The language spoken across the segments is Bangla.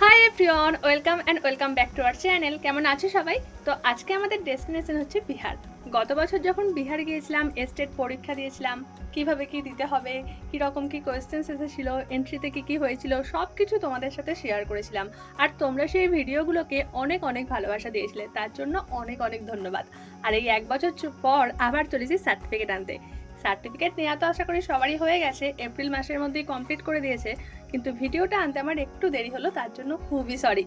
Hi everyone welcome and welcome back to our channel কেমন আছো সবাই? তো আজকে আমাদের ডেস্টিনেশন হচ্ছে বিহার। গত বছর যখন বিহার গিয়েছিলাম এস্টেট পরীক্ষা দিয়েছিলাম, কীভাবে কি দিতে হবে কী রকম কী কোয়েশ্চেন্স এসেছিল এন্ট্রিতে কী কী হয়েছিল সব কিছু তোমাদের সাথে শেয়ার করেছিলাম। আর তোমরা সেই ভিডিওগুলোকে অনেক অনেক ভালোবাসা দিয়েছিলে, তার জন্য অনেক অনেক ধন্যবাদ। আর এই এক বছর পর আবার চলেছি সার্টিফিকেট আনতে। সার্টিফিকেট নেওয়া তো আশা করি সবারই হয়ে গেছে এপ্রিল মাসের মধ্যেই কমপ্লিট করে দিয়েছে, কিন্তু ভিডিওটা আনতে আমার একটু দেরি হলো, তার জন্য খুবই সরি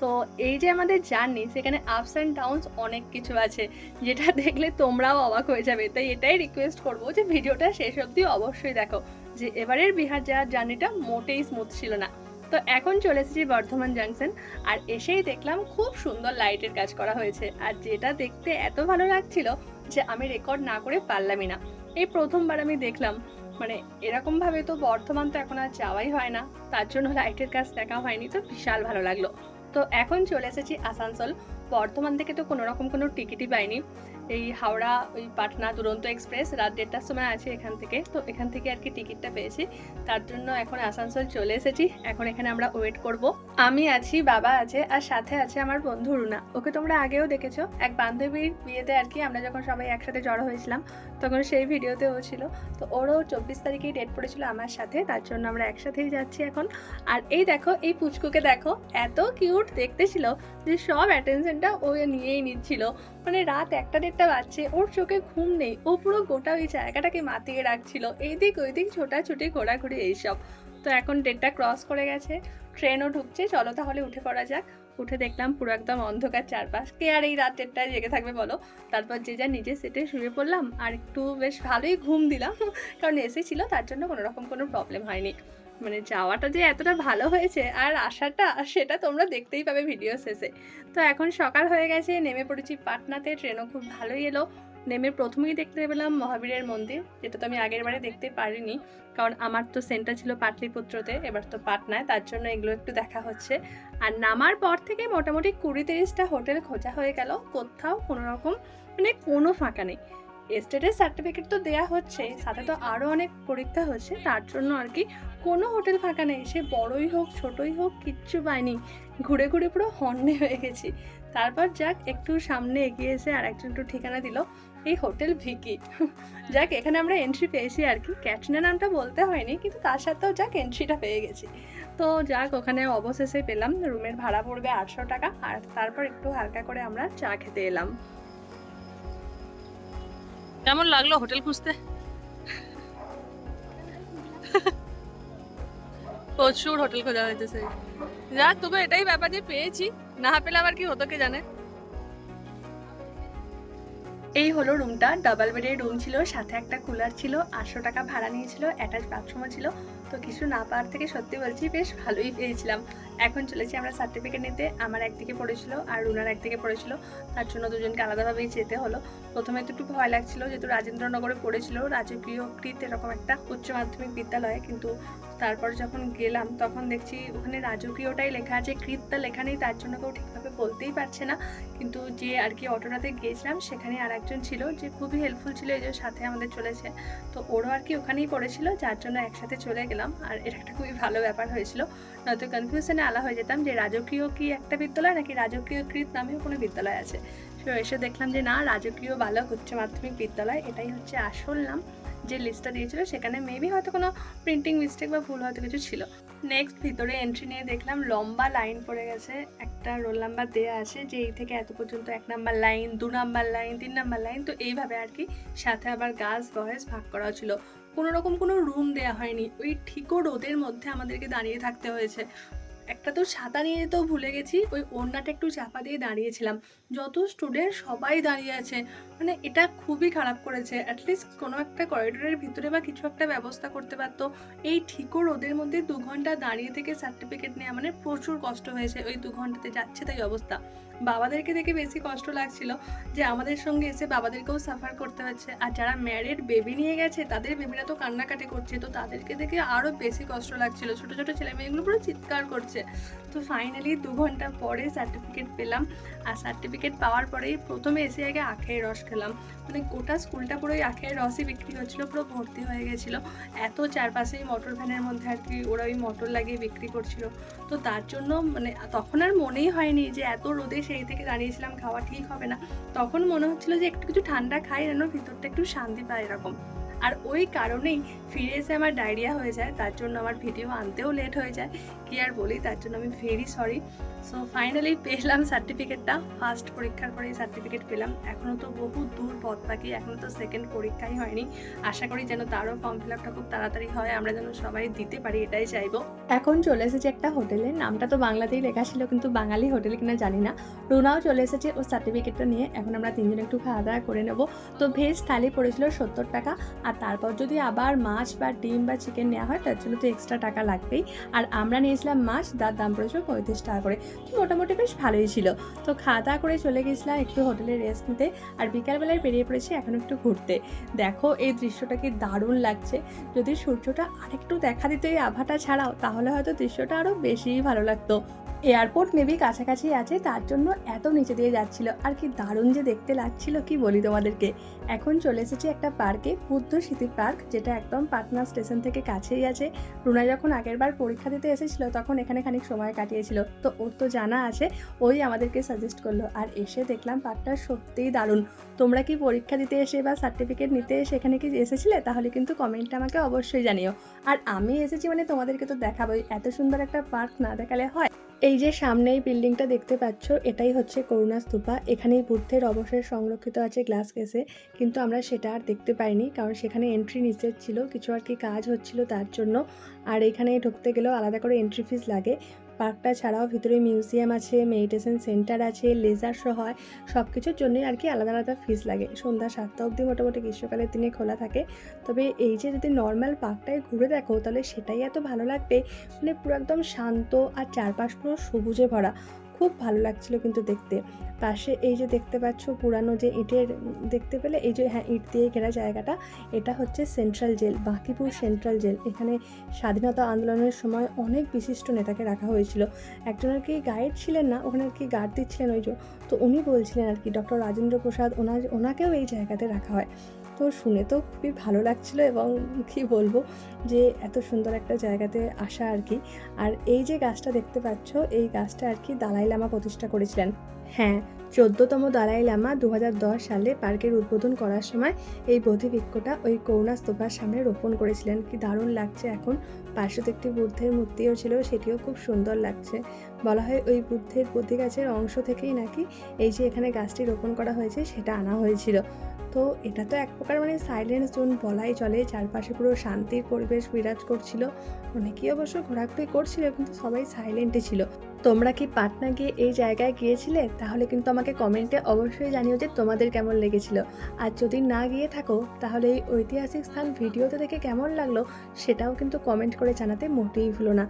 তো এই যে আমাদের জার্নি, সেখানে আপস অ্যান্ড ডাউনস অনেক কিছু আছে। যেটা দেখলে তোমরাও অবাক হয়ে যাবে। তাই এটাই রিকোয়েস্ট করব যে ভিডিওটা শেষ অবধি অবশ্যই দেখো যে এবারের বিহার যাওয়ার জার্নিটা মোটেই স্মুথ ছিল না। তো এখন চলে এসেছি বর্ধমান জাংশন আর এসেই দেখলাম খুব সুন্দর লাইটের কাজ করা হয়েছে। আর যেটা দেখতে এত ভালো লাগছিল যে আমি রেকর্ড না করে পারলামই না। এই প্রথমবার আমি দেখলাম মানে এরকমভাবে তো বর্ধমান তো এখন আর যাওয়াই হয় না। তার জন্য লাইটের কাজ দেখা হয়নি, তো বিশাল ভালো লাগল। তো এখন চলে এসেছি আসানসোল। বর্ধমান থেকে তো কোনো রকম কোনো টিকিটই পাইনি। এই হাওড়া ওই পাটনা দুরন্ত এক্সপ্রেস, রাত দেড়টার সময় আছে এখান থেকে। তো এখান থেকে আর কি টিকিটটা পেয়েছি। তার জন্য এখন আসানসোল চলে এসেছি। এখন এখানে আমরা ওয়েট করব। আমি আছি, বাবা আছে, আর সাথে আছে আমার বন্ধু রুনা। ওকে তোমরা আগেও দেখেছ। এক বান্ধবীর বিয়েতে আর কি আমরা যখন সবাই একসাথে জড়ো হয়েছিলাম, তখন সেই ভিডিওতে ও ছিল। তো ওরও চব্বিশ তারিখেই ডেট পড়েছিল আমার সাথে। তার জন্য আমরা একসাথেই যাচ্ছি এখন। আর এই দেখো, এই পুচকুকে দেখো। এত কিউট দেখতে ছিল। যে সব অ্যাটেনশনটা ও নিয়েই নিচ্ছিল। মানে রাত একটা দেড়টা বাজছে, ওর চোখে ঘুম নেই। ও পুরো গোটা ওই জায়গাটাকে মাতিয়ে রাখছিল। এইদিক ওইদিক ছোটাছুটি, ঘোরাঘুরি এইসব। তো এখন ডেটটা ক্রস করে গেছে। ট্রেনও ঢুকছে। চলো তাহলে উঠে পড়া যাক। উঠে দেখলাম পুরো একদম অন্ধকার চারপাশ। কে আর এই রাত দেড়টায় জেগে থাকবে বলো? তারপর যে যা নিজের সেটে শুয়ে পড়লাম, আর একটু বেশ ভালোই ঘুম দিলাম। কারণ এসি ছিল, তার জন্য কোনো রকম কোনো প্রবলেম হয়নি। মানে যাওয়াটা যে এতটা ভালো হয়েছে আর আসাটা, সেটা তোমরা দেখতেই পাবে ভিডিও শেষে। তো এখন সকাল হয়ে গেছে, নেমে পড়েছি পাটনাতে ট্রেনও খুব ভালোই এলো। নেমে প্রথমেই দেখতে পেলাম মহাবীরের মন্দির, যেটা তো আমি আগের বারে দেখতে পারিনি, কারণ আমার তো সেন্টার ছিল পাটলিপুত্রতে, এবার তো পাটনায়, তার জন্য এগুলো একটু দেখা হচ্ছে। আর নামার পর থেকে মোটামুটি কুড়ি তিরিশটা হোটেল খোঁজা হয়ে গেল, কোথাও কোনো রকম মানে কোনো ফাঁকা নেই। এস্টেটের সার্টিফিকেট তো দেয়া হচ্ছে, সাথে তো আরও অনেক পরীক্ষা হচ্ছে, তার জন্য আর কি কোনো হোটেল ফাঁকা নেই, সে বড়ই হোক, ছোটই হোক, কিচ্ছু পাইনি ঘুরে ঘুরে পুরো হন্যে হয়ে গেছি। তারপর যাক, একটু সামনে এগিয়ে এসে আর একজন একটু ঠিকানা দিল, এই হোটেল ভিকি। যাক, এখানে আমরা এন্ট্রি পেয়েছি আর কি, ক্যাটরিনা নামটা বলতে হয়নি, কিন্তু তার সাথেও যাক এন্ট্রিটা পেয়ে গেছি। তো যাক, ওখানে অবশেষে পেলাম, রুমের ভাড়া পড়বে আটশো টাকা, আর তারপর একটু হালকা করে আমরা চা খেতে এলাম। কেমন লাগল হোটেল খুঁজতে? প্রচুর হোটেল খোঁজা হয়েছে যাক, তবে এটাই ব্যাপার যে পেয়েছি। না পেলে আবার কি হতো কে জানে? এই হলো রুমটা ডাবল বেডের রুম ছিল, সাথে একটা কুলার ছিল, আটশো টাকা ভাড়া নিয়েছিল অ্যাটাচ বাথরুমও ছিল। তো কিছু না পাওয়ার থেকে সত্যি বলছি বেশ ভালোই পেয়েছিলাম। এখন চলেছি আমরা সার্টিফিকেট নিতে। আমার একদিকে পড়েছিল আর রুনার একদিকে পড়েছিল। তার জন্য দুজনকে আলাদাভাবেই যেতে হলো। প্রথমে তো একটু ভয় লাগছিল, যেহেতু রাজেন্দ্রনগরে পড়েছিল রাজকীয় কৃত এরকম একটা উচ্চ মাধ্যমিক বিদ্যালয়ে। কিন্তু তারপর যখন গেলাম, তখন দেখছি ওখানে রাজকীয়টাই লেখা আছে, কৃতটা লেখা নেই, তার জন্য কেউ ঠিকভাবে বলতেই পারছে না। কিন্তু যে আর কি অটোটাতে গিয়েছিলাম, সেখানে আর একজন ছিল যে খুবই হেল্পফুল ছিল, এই সাথে আমাদের চলেছে। তো ওরও আর কি ওখানেই পড়েছিল, যার জন্য একসাথে চলে গেলাম। আর এটা একটা খুবই ভালো ব্যাপার হয়েছিল। নয়তো কনফিউশনে আলা হয়ে যেতাম যে রাজকীয় কি একটা বিদ্যালয় নাকি রাজকীয় কৃত নামেও কোনো বিদ্যালয় আছে। তো এসে দেখলাম যে না, রাজকীয় বালক উচ্চ মাধ্যমিক বিদ্যালয়, এটাই হচ্ছে আসল নাম। যে লিস্টটা দিয়েছিল, সেখানে মেবি হয়তো কোনো প্রিন্টিং মিস্টেক বা ভুল হয়তো কিছু ছিল। নেক্সট ভিতরে এন্ট্রি নিয়ে দেখলাম, লম্বা লাইন পড়ে গেছে, একটা রোল নাম্বার দেওয়া আছে যে এই থেকে এত পর্যন্ত এক নাম্বার লাইন দু নাম্বার লাইন তিন নাম্বার লাইন তো এইভাবে আর কি সাথে আবার গাছ বয়স ভাগ করা ছিল। কোনো রকম কোনো রুম দেওয়া হয়নি, ওই ঠিকও রোদের মধ্যে আমাদেরকে দাঁড়িয়ে থাকতে হয়েছে। একটা তো ছাতা নিয়ে যেতেও ভুলে গেছি, ওই ওড়নাটা একটু চাপা দিয়ে দাঁড়িয়েছিলাম। যত স্টুডেন্ট সবাই দাঁড়িয়ে আছে মানে এটা খুবই খারাপ করেছে। অ্যাটলিস্ট কোনো একটা করিডোরের ভিতরে বা কিছু একটা ব্যবস্থা করতে পারতো। এই ঠিকও রোদের মধ্যে দু ঘণ্টা দাঁড়িয়ে থেকে সার্টিফিকেট নেওয়া মানে প্রচুর কষ্ট হয়েছে, ওই দু ঘন্টাতে যাচ্ছে তাই অবস্থা। বাবাদেরকে দেখে বেশি কষ্ট লাগছিল যে আমাদের সঙ্গে এসে বাবাদেরকেও সাফার করতে হচ্ছে। আর যারা ম্যারিড বেবি নিয়ে গেছে, তাদের বেবিরা তো কান্নাকাটি করছে, তো তাদেরকে দেখে আরও বেশি কষ্ট লাগছিল। ছোটো ছোটো ছেলে মেয়েগুলো পুরো চিৎকার করছে। হচ্ছে তো ফাইনালি দু ঘণ্টা পরে সার্টিফিকেট পেলাম। আর সার্টিফিকেট পাওয়ার পরেই প্রথমে এসে আগে আখের রস খেলাম। মানে গোটা স্কুলটা পুরো আখের রসই বিক্রি হচ্ছিল, পুরো ভর্তি হয়ে গেছিল। এত চারপাশেই মটর ভ্যানের মধ্যে আর কি ওরা ওই মটর লাগিয়ে বিক্রি করছিল। তো তার জন্য মানে তখন আর মনেই হয়নি যে এত রোদে সেই থেকে দাঁড়িয়েছিলাম, খাওয়া ঠিক হবে না। তখন মনে হচ্ছিল যে একটু কিছু ঠান্ডা খাই, যেন ভিতরটা একটু শান্তি পায় এরকম। আর ওই কারণেই ফিরে এসে আমার ডায়রিয়া হয়ে যায়, তার জন্য আমার ভিডিও আনতেও লেট হয়ে যায়। কি আর বলি, তার জন্য আমি ভেরি সরি সো ফাইনালি পেলাম সার্টিফিকেটটা ফার্স্ট পরীক্ষার পরেই সার্টিফিকেট পেলাম। এখনও তো বহু দূর পথ বাকি এখনও তো সেকেন্ড পরীক্ষাই হয়নি। আশা করি যেন তারও ফর্ম ফিল আপটা খুব তাড়াতাড়ি হয়, আমরা যেন সবাই দিতে পারি, এটাই চাইব। এখন চলে এসেছে একটা হোটেলে, নামটা তো বাংলাতেই লেখা ছিল, কিন্তু বাঙালি হোটেল কিনা জানি না। রুনাও চলে এসেছে ওর সার্টিফিকেটটা নিয়ে, এখন আমরা তিনজন একটু খাওয়া দাওয়া করে নেব। তো ভেজ থালি পড়েছিল সত্তর টাকা আর তারপর যদি আবার মাছ বা ডিম বা চিকেন নেওয়া হয়, তার জন্য তো এক্সট্রা টাকা লাগবেই। আর আমরা নিয়েছিলাম মাছ তার দাম পড়েছিল পঁয়ত্রিশ টাকা করে। তো মোটামুটি বেশ ভালোই ছিল। তো খাওয়া দাওয়া করে চলে গেছিলাম একটু হোটেলে রেস্ট নিতে। আর বিকালবেলায় বেরিয়ে পড়েছি এখন একটু ঘুরতে। দেখো, এই দৃশ্যটা কি দারুণ লাগছে। যদি সূর্যটা আরেকটু দেখা দিত এই আভাটা ছাড়াও, তাহলে হয়তো দৃশ্যটা আরও বেশিই ভালো লাগতো। এয়ারপোর্ট মেবি কাছাকাছি আছে, তার জন্য এত নিচে দিয়ে যাচ্ছিল। আর কি দারুণ যে দেখতে লাগছিল, কি বলি তোমাদেরকে? এখন চলে এসেছি একটা পার্কে বুদ্ধ স্মৃতি পার্ক, যেটা একদম পাটনা স্টেশন থেকে কাছেই আছে। রুনা যখন আগের বার পরীক্ষা দিতে এসেছিল, তখন এখানে খানিক সময় কাটিয়েছিল। তো ওর তো জানা আছে, ওই আমাদেরকে সাজেস্ট করল। আর এসে দেখলাম পার্কটা সত্যিই দারুণ। তোমরা কি পরীক্ষা দিতে এসে বা সার্টিফিকেট নিতে এসে এখানে কি এসেছিলে? তাহলে কিন্তু কমেন্টে আমাকে অবশ্যই জানিও। আর আমি এসেছি মানে তোমাদেরকে তো দেখাবোই, এত সুন্দর একটা পার্ক না দেখালে হয়। এই যে সামনে এই বিল্ডিংটা দেখতে পাচ্ছ, এটাই হচ্ছে করুণা স্তূপা। এখানেই বুদ্ধের অবসর সংরক্ষিত আছে গ্লাস কেসে কিন্তু আমরা সেটা আর দেখতে পাইনি, কারণ সেখানে এন্ট্রি নিষেধ ছিল, কিছু আর কি কাজ হচ্ছিল তার জন্য। আর এখানে ঢুকতে গেলেও আলাদা করে এন্ট্রি ফিস লাগে। পার্কটা ছাড়াও ভিতরে মিউজিয়াম আছে, মেডিটেশন সেন্টার আছে, লেজার শো হয় সব কিছুর জন্যই আর কি আলাদা আলাদা ফিস লাগে। সন্ধ্যা সাতটা অবধি মোটামুটি গ্রীষ্মকালের দিনে খোলা থাকে। তবে এই যে যদি নর্মাল পার্কটায় ঘুরে দেখো, তাহলে সেটাই এত ভালো লাগবে। মানে পুরো একদম শান্ত আর চারপাশ পুরো সবুজে ভরা। খুব ভালো লাগছিল কিন্তু দেখতে। পাশে এই যে দেখতে পাচ্ছ পুরানো যে ইটের, দেখতে পেলে এই যে হ্যাঁ ইট দিয়ে ঘেরা জায়গাটা, এটা হচ্ছে central jail Bankipur central jail এখানে স্বাধীনতা আন্দোলনের সময় অনেক বিশিষ্ট নেতাকে রাখা হয়েছিল। একজন আর কি গাইড ছিলেন না, ওখানে আর কি গার্ড দিচ্ছিলেন ওই যে। তো উনি বলছিলেন আর কি, ডক্টর রাজেন্দ্র প্রসাদ ওনার ওনাকেও এই জায়গাতে রাখা হয়। তো শুনে তো খুবই ভালো লাগছিল এবং কি বলব যে এত সুন্দর একটা জায়গাতে আসা আর কি। আর এই যে গাছটা দেখতে পাচ্ছ, এই গাছটা আর কি দালাই লামা প্রতিষ্ঠা করেছিলেন। হ্যাঁ চোদ্দতম দালাই লামা দু হাজার দশ সালে পার্কের উদ্বোধন করার সময় এই বোধিবৃক্ষটা ওই করুণা স্তূপার সামনে রোপণ করেছিলেন। কি দারুণ লাগছে এখন। পাশে তো একটি বুদ্ধের মূর্তিও ছিল, সেটিও খুব সুন্দর লাগছে। বলা হয় ওই বুদ্ধের বুদ্ধি গাছের অংশ থেকেই নাকি এই যে এখানে গাছটি রোপণ করা হয়েছে, সেটা আনা হয়েছিল। তো এটা তো এক প্রকার মানে সাইলেন্স জোন বলাই চলে। চারপাশে পুরো শান্তির পরিবেশ বিরাজ করছিল। অনেকেই অবশ্য ঘোরাঘুরি করছিল, কিন্তু সবাই সাইলেন্টে ছিল। তোমরা কি পাটনা গিয়ে এই জায়গায় গিয়েছিলে? তাহলে কিন্তু আমাকে কমেন্টে অবশ্যই জানিও যে তোমাদের কেমন লেগেছিল। আর যদি না গিয়ে থাকো, তাহলে এই ঐতিহাসিক স্থান ভিডিওতে দেখে কেমন লাগল সেটাও কিন্তু কমেন্ট করে জানাতে মোটেই ভুলো না।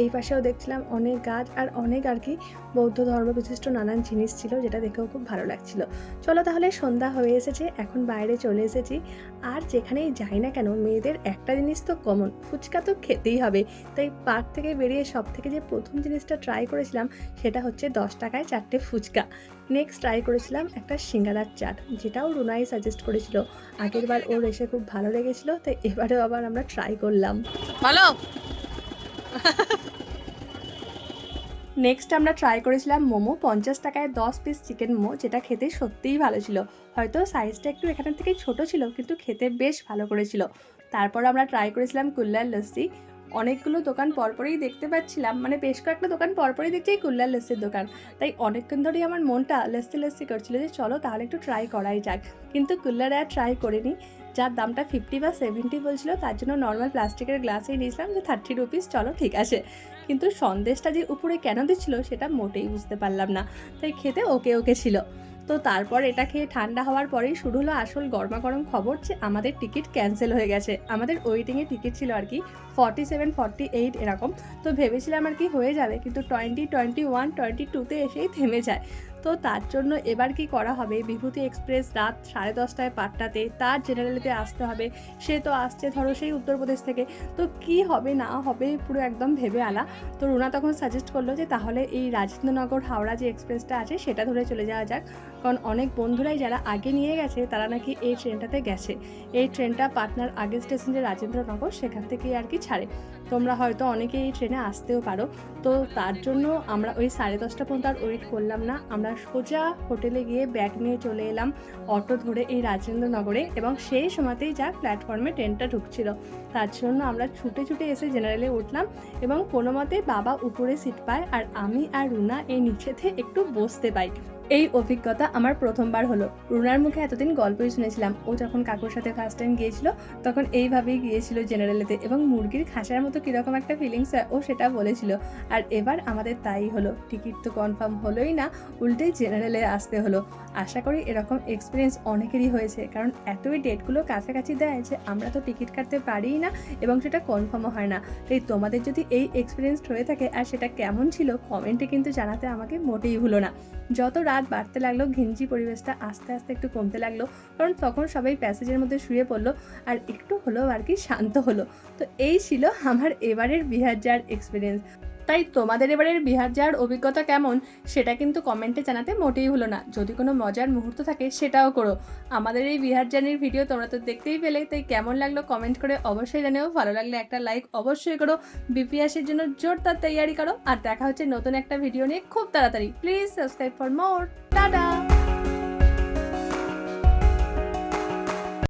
এই পাশেও দেখছিলাম অনেক গাছ আর অনেক আর কি বৌদ্ধ ধর্ম বিশিষ্ট নানান জিনিস ছিল যেটা দেখেও খুব ভালো লাগছিল। চলো তাহলে সন্ধ্যা হয়ে এসেছে, এখন বাইরে চলে এসেছি। আর যেখানেই যাই না কেন, মেয়েদের একটা জিনিস তো কমন ফুচকা তো খেতেই হবে। তাই পার্ক থেকে বেরিয়ে সব থেকে যে প্রথম জিনিসটা ট্রাই করেছিলাম সেটা হচ্ছে দশ টাকায় চারটে ফুচকা। নেক্সট ট্রাই করেছিলাম একটা সিঙ্গারার চাট যেটাও রুনাই সাজেস্ট করেছিল। আগের বার ওর এসে খুব ভালো লেগেছিল তাই এবারেও আবার আমরা ট্রাই করলাম। ভালো নেক্সট আমরা ট্রাই করেছিলাম মোমো পঞ্চাশ টাকায় দশ পিস চিকেন মোমো যেটা খেতে সত্যিই ভালো ছিল। হয়তো সাইজটা একটু এখানের থেকে ছোট ছিল কিন্তু খেতে বেশ ভালো করেছিল। তারপর আমরা ট্রাই করেছিলাম কুল্লার লস্যি। অনেকগুলো দোকান পরপরই দেখতে পাচ্ছিলাম। মানে বেশ কয়েকটা দোকান পরপরই দেখছি, এই কুল্লার লস্যির দোকান। তাই অনেকক্ষণ ধরেই আমার মনটা লস্যি লস্যি করছিল যে, চলো তাহলে একটু ট্রাই করাই যাক। কিন্তু কুল্লার আর ট্রাই করিনি। যার দামটা ফিফটি বা সেভেন্টি বলছিল, তার জন্য নর্মাল প্লাস্টিকের গ্লাসেই নিয়েছিলাম যে থার্টি রুপিস চলো ঠিক আছে। কিন্তু সন্দেশটা যে উপরে কেন দিচ্ছিল, সেটা মোটেই বুঝতে পারলাম না। তাই খেতে ওকে ওকে ছিল। তো তারপর এটা খেয়ে ঠান্ডা হওয়ার পরেই শুরু হলো আসল গরমা গরম খবর যে আমাদের টিকিট ক্যান্সেল হয়ে গেছে। আমাদের ওয়েটিংয়ে টিকিট ছিল আর কি ফর্টি সেভেন ফর্টি এইট এরকম। তো ভেবেছিলাম আর কি হয়ে যাবে কিন্তু টোয়েন্টি টোয়েন্টি ওয়ান টোয়েন্টি টুতে এসেই থেমে যায়। তো তার জন্য এবার কি করা হবে? বিভূতি এক্সপ্রেস রাত সাড়ে দশটায় পাট্টাতে তার জেনারেলিতে আসতে হবে। সে তো আসছে ধরো সেই উত্তরপ্রদেশ থেকে। তো কি হবে, না হবে পুরো একদম ভেবে আলা। তো রুনা তখন সাজেস্ট করল যে তাহলে এই রাজেন্দ্রনগর, হাওড়া যে এক্সপ্রেসটা আছে সেটা ধরে চলে যাওয়া যাক। কারণ অনেক বন্ধুরাই যারা আগে নিয়ে গেছে, তারা নাকি এই ট্রেনটাতে গেছে। এই ট্রেনটা পাটনার আগের স্টেশন যে রাজেন্দ্রনগর, সেখান থেকে আর কি ছাড়ে। তোমরা হয়তো অনেকে এই ট্রেনে আসতেও পারো। তো তার জন্য আমরা ওই সাড়ে দশটা পর্যন্ত আর ওয়েট করলাম না। আমরা সোজা হোটেলে গিয়ে ব্যাগ নিয়ে চলে এলাম অটো ধরে এই রাজেন্দ্রনগরে এবং সেই সময়তেই যা প্ল্যাটফর্মে ট্রেনটা ঢুকছিল। তার জন্য আমরা ছুটে ছুটে এসে জেনারেলে উঠলাম এবং কোনো মতে বাবা উপরে সিট পায় আর আমি আর রুনা এই নিচেতে একটু বসতে পাই। এই অভিজ্ঞতা আমার প্রথমবার হলো। রুনার মুখে এতদিন গল্পই শুনেছিলাম। ও যখন কাকুর সাথে ফার্স্ট টাইম গিয়েছিল, তখন এইভাবেই গিয়েছিল জেনারেলেতে এবং মুরগির খাসার মতো কীরকম একটা ফিলিংস হয়, ও সেটা বলেছিল। আর এবার আমাদের তাই হলো। টিকিট তো কনফার্ম হলোই না, উল্টে জেনারেলে আসতে হলো। আশা করি এরকম এক্সপিরিয়েন্স অনেকেরই হয়েছে, কারণ এতই ডেটগুলো কাছাকাছি দেয় যে আমরা তো টিকিট কাটতে পারিই না এবং সেটা কনফার্মও হয় না। তাই তোমাদের যদি এই এক্সপিরিয়েন্স হয়ে থাকে আর সেটা কেমন ছিল কমেন্টে কিন্তু জানাতে আমাকে মোটেই ভুলো না। যত রাত বাড়তে লাগল, ঘিঞ্জি পরিবেশটা আস্তে আস্তে একটু কমতে লাগল, কারণ তখন সবাই প্যাসেজের মধ্যে শুয়ে পড়ল আর একটু হলো আর কি শান্ত হলো। তো এই ছিল আমার এবারের বিহার যাওয়ার এক্সপিরিয়েন্স তাই তোমাদের এবারের বিহার যাওয়ার অভিজ্ঞতা কেমন সেটা কিন্তু কমেন্টে জানাতে মোটেই হলো না। যদি কোনো মজার মুহূর্ত থাকে সেটাও করো। আমাদের এই বিহার জার্নির ভিডিও তোমরা তো দেখতেই পেলে, তাই কেমন লাগল কমেন্ট করে অবশ্যই জানিও। ভালো লাগলে একটা লাইক অবশ্যই করো। বিপিএসের জন্য জোরদার তৈয়ারি করো। আর দেখা হচ্ছে নতুন একটা ভিডিও নিয়ে খুব তাড়াতাড়ি। Please subscribe for more. Tata!